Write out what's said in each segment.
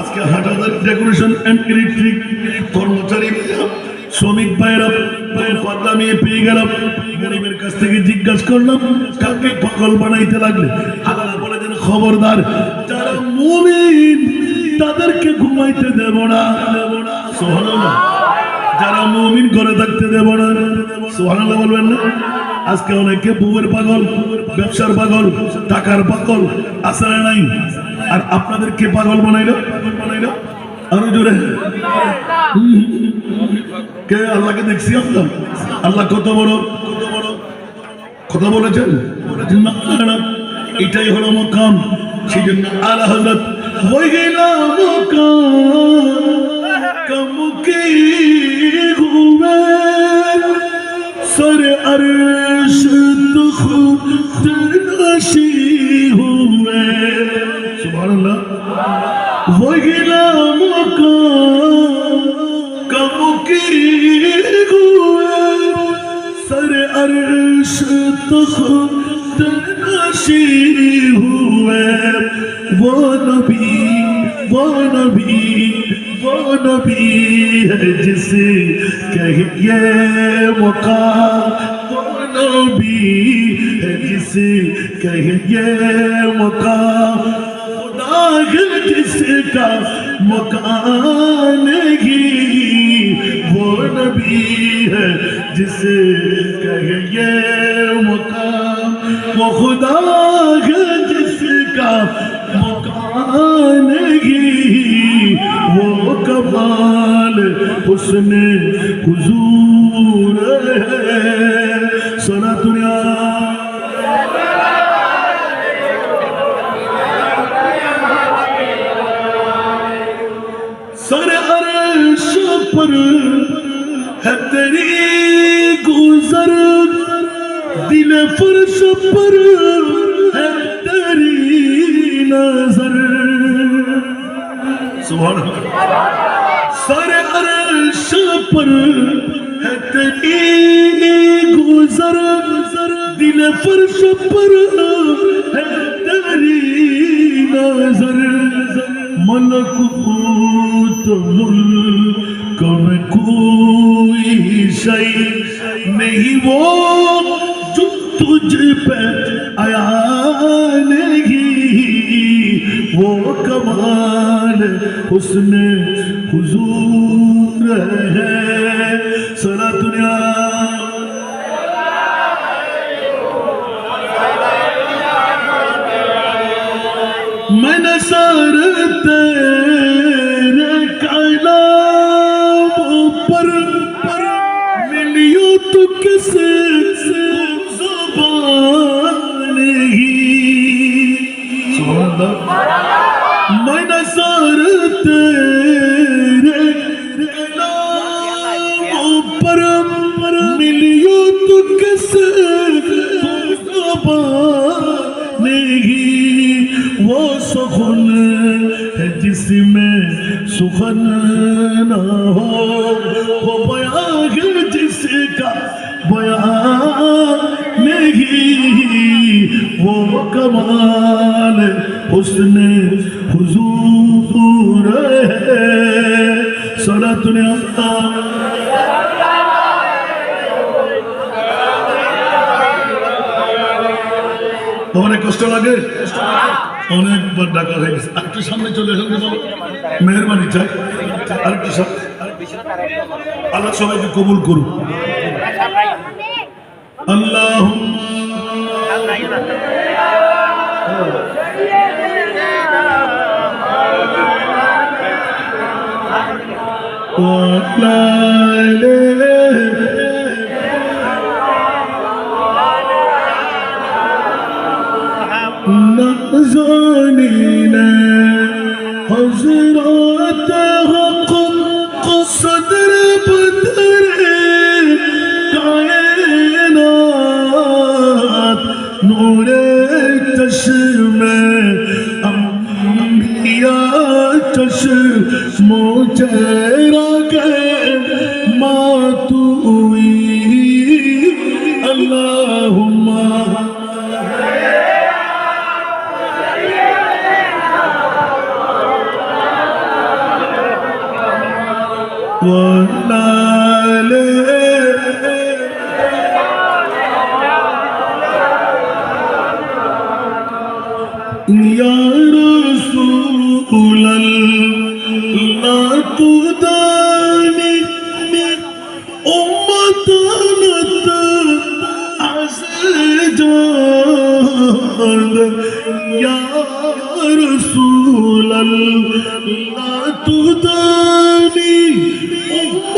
আজকে decoration electric কর্মচারী শ্রমিক ভাইরা পেয়ে গেলাম। গরিবের কাছ থেকে জিজ্ঞাসা করলাম, কাকে বানাইতে লাগলে? বলে খবরদার, যারা মুমিন, তাদেরকে ঘুমাইতে দেব না। দেব না যারা মুমিন করে থাকতে দেব না। সুবহানাল্লাহ বলবেন না। আজকে অনেকে বউয়ের পাগল, ব্যবসার পাগল, টাকার পাগল না নাই। আর আপনাদেরকে পাগল বানাইলো? বানাইলো আরও জোরে। কে আল্লাহকে দেখছি আমরা আল্লাহ কত বড়? কত বড় কথা বলেছেন এটাই হলো মকাম। সেই জন্য আলা হজরত হয়ে গেলাম কমুকি ঘুমে সর আরশ তো খুব হুয়ে وغلام كمكير سر عرش تخت نشیر ہوئے وہ نبی وہ نبی وہ نبی ہے جسے کہیے مقام نبی ہے جسے کہیے مقام جس کا مکان ہی وہ نبی ہے جس کا یہ مکان وہ خدا ہے جس کا مکان ہی وہ کمال حسن حضور ہے पर है तेरी गुजर दिल फर्श पर है तेरी नजर सुभान सर अर्श पर है तेरी गुजर दिल फर्श पर है तेरी नजर मलकूत شيء نہیں وہ جو تجھ پہ آیا نہیں وہ کمال حسن حضور سخن نہ ہو وہ بیان ہے جس کا بیان نہیں وہ کمال حسن حضور. ہے صلات اللہ তোমার কষ্ট লাগে অনেকবার ডাকা হয়ে গেছে। আরেকটু সামনে চলে এসে বলো মেহরবানি চাই। আরেকটু আল্লাহ সবাইকে কবুল করুন আল্লাহ। مدینہ حضرات حق کو صدر بدرے کائنات نور چشم انبیاء چشم مجھے يا رسول الله تداني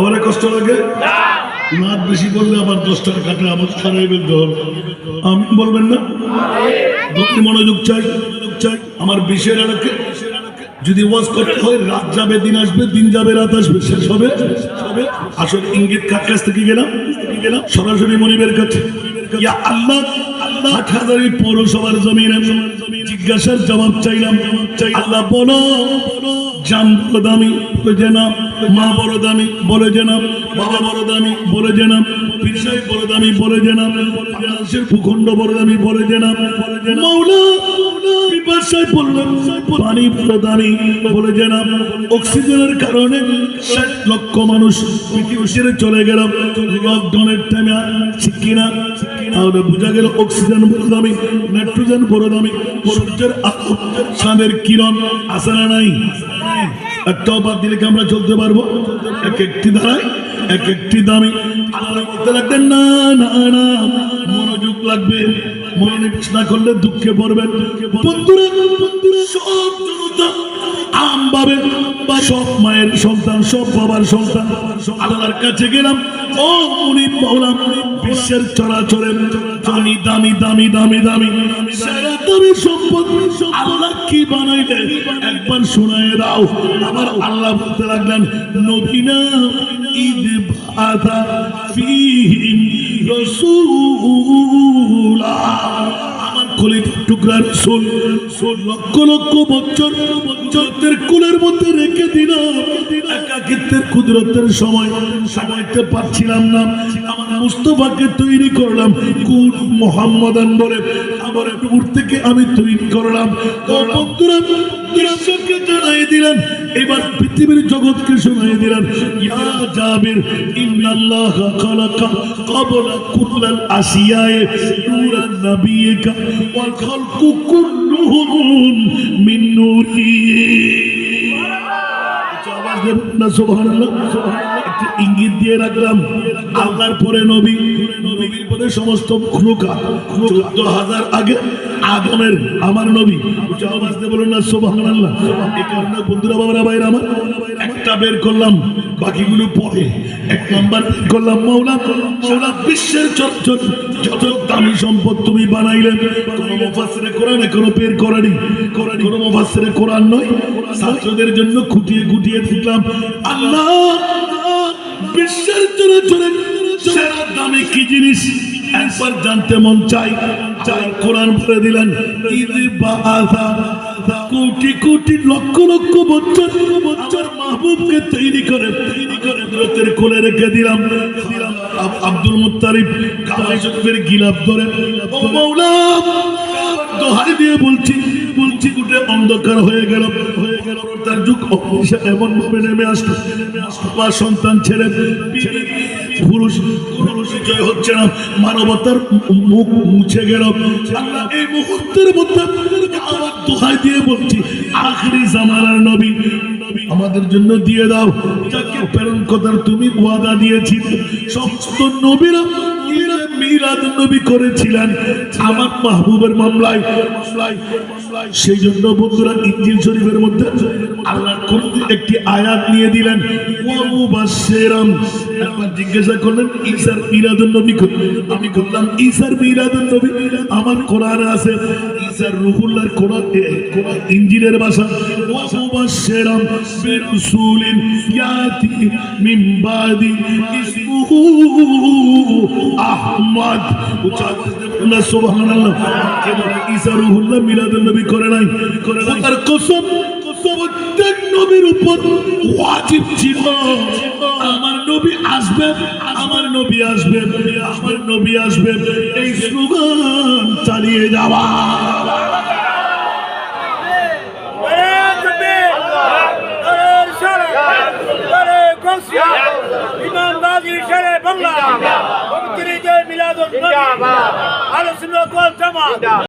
বাবারে কষ্ট লাগে? নাচ বেশি করলে আবার দশ টাকা কাটে আমার খারাই বলতে হবে আমি বলবেন না? ভক্তি মনোযোগ চাই চাই। আমার বিশের এলাকে যদি ওয়াজ করতে হয়, রাত যাবে, দিন আসবে, দিন যাবে, রাত আসবে, শেষ হবে। আসল ইঙ্গিত কার কাছ থেকে গেলাম? গেলাম সরাসরি মনিবের কাছে। আল্লাহ আল্লাহ। আট হাজারি পৌরসভার জমিনে জিজ্ঞাসার জবাব চাইলাম। চাই আল্লাহ বলো। জান বড় বলে যে না। মা বড় বলে যে না। বাবা বড় বলে যে না। সাহেব বড় দামি, বলে যে না। ভূখণ্ড বড় দামি, বলে যে না। বলে যে না। মৌলা পানি বড় বলে যে অক্সিজেনের কারণে ষাট লক্ষ মানুষ পৃথিবী ছেড়ে চলে গেল লকডাউনের টাইমে কিনা? তাহলে বোঝা গেল অক্সিজেন বড় দামি, নাইট্রোজেন বড় দামি। সূর্যের আলো চাঁদের কিরণ আসে না নাই? একটাও বাদ দিলে কি আমরা চলতে পারব? এক একটি ধারায় এক একটি দামি। আল্লাহ বলতে লাগবেন না না না, মনোযোগ লাগবে। মনোনিবেশ না করলে দুঃখে পড়বেন। বন্ধুরা বন্ধুরা সব আম পাবে। বা সব মায়ের সন্তান, সব বাবার সন্তান। আল্লাহর কাছে গেলাম। ও উনি মৌলাম বিশ্বের দামি দামি দামি দামি দামি। সারা দামি সম্পদ। আল্লাহ বলতে নবীনা আমার কলির শোন শোন লক্ষ লক্ষ বছর বছরদের কুলের মধ্যে রেখে দিলাম। একাকিত্বের, কুদরতের সময় সময়তে পারছিলাম না। আমার মুস্তফাকে তৈরি করলাম কুল মোহাম্মদান বলে। আবার দূর থেকে আমি তৈরি করলাম। জানাই দিলেন এবার পৃথিবীর জগৎকে শোনাই দিলেন ইয়া জাবির, ইন্নাল্লাহ নূরি ইঙ্গিত দিয়ে রাখলাম, আল্লাহর পরে নবী, নবীর পরে সমস্ত খুলুকা চোদ্দ হাজার আগে আগামের আমার নবী। উচ্চ বাজতে বলুন না সুবহানাল্লাহ। এই কারণে বন্ধুরা, বাবারা বাইরে আমার, একটা বের করলাম। বাকিগুলো পরে এক নাম্বার বের করলাম, মৌলা মৌলা, বিশ্বের চট যত দামি সম্পদ তুমি বানাইলেন কোরআন মুফাসসিরে কোরআনে কোন বের করানি, কোন কোরআন নয়। ছাত্রদের জন্য খুঁটিয়ে খুঁটিয়ে দেখলাম, আল্লাহ, বিশ্বের জন্য জোরে, সেরা দামি কি জিনিস? একবার জানতে মন চাই চাই কোরআন বলে দিলেন কোটি কোটি লক্ষ লক্ষ বছর বছর মাহবুবকে তৈরি করে তৈরি করে দূরতের কোলে রেখে দিলাম। দিলাম আব্দুল মুত্তারিব কামাই শরীফের গিলাপ ধরে, ও মাওলা দোহাই দিয়ে বলছি বলছি উঠে অন্ধকার হয়ে গেল হয়ে গেল। তার যুগ এমন ভাবে নেমে আসলো। আসলো সন্তান ছেড়ে ছেড়ে পুরুষ জয় হচ্ছে না। মানবতার মুখ মুছে গেল। এই মুহূর্তের মধ্যে আমার দোহাই দিয়ে বলছি, আখরি জামানার নবী, আমাদের জন্য দিয়ে দাও। যাকে প্রেরণ কথার তুমি ওয়াদা দিয়েছি সমস্ত নবীরা মিলাদ নবী করেছিলেন আমার মাহবুবের মামলায় সেই জন্য বন্ধুরা ইঞ্জিল শরীফের মধ্যে একটি আয়াত নিয়ে দিলেন জিজ্ঞাসা উচ্চ আওয়াজ দিয়ে বলুন না, সুবহানাল্লাহ। কে ঈসা রুহুল্লাহ মিলাদুন নবী করে নাই। করে নাই তার কসম, প্রত্যেক নবীর উপর ওয়াজিব ছিল আমার নবী আসবে, আমার নবী আসবে, আমার নবী আসবে। এই স্লোগান চালিয়ে যাওয়া। ইমাম বাজি শেরে বাংলা পবিত্র ঈদে মিলাদুন নবী আলোচনা জামাত।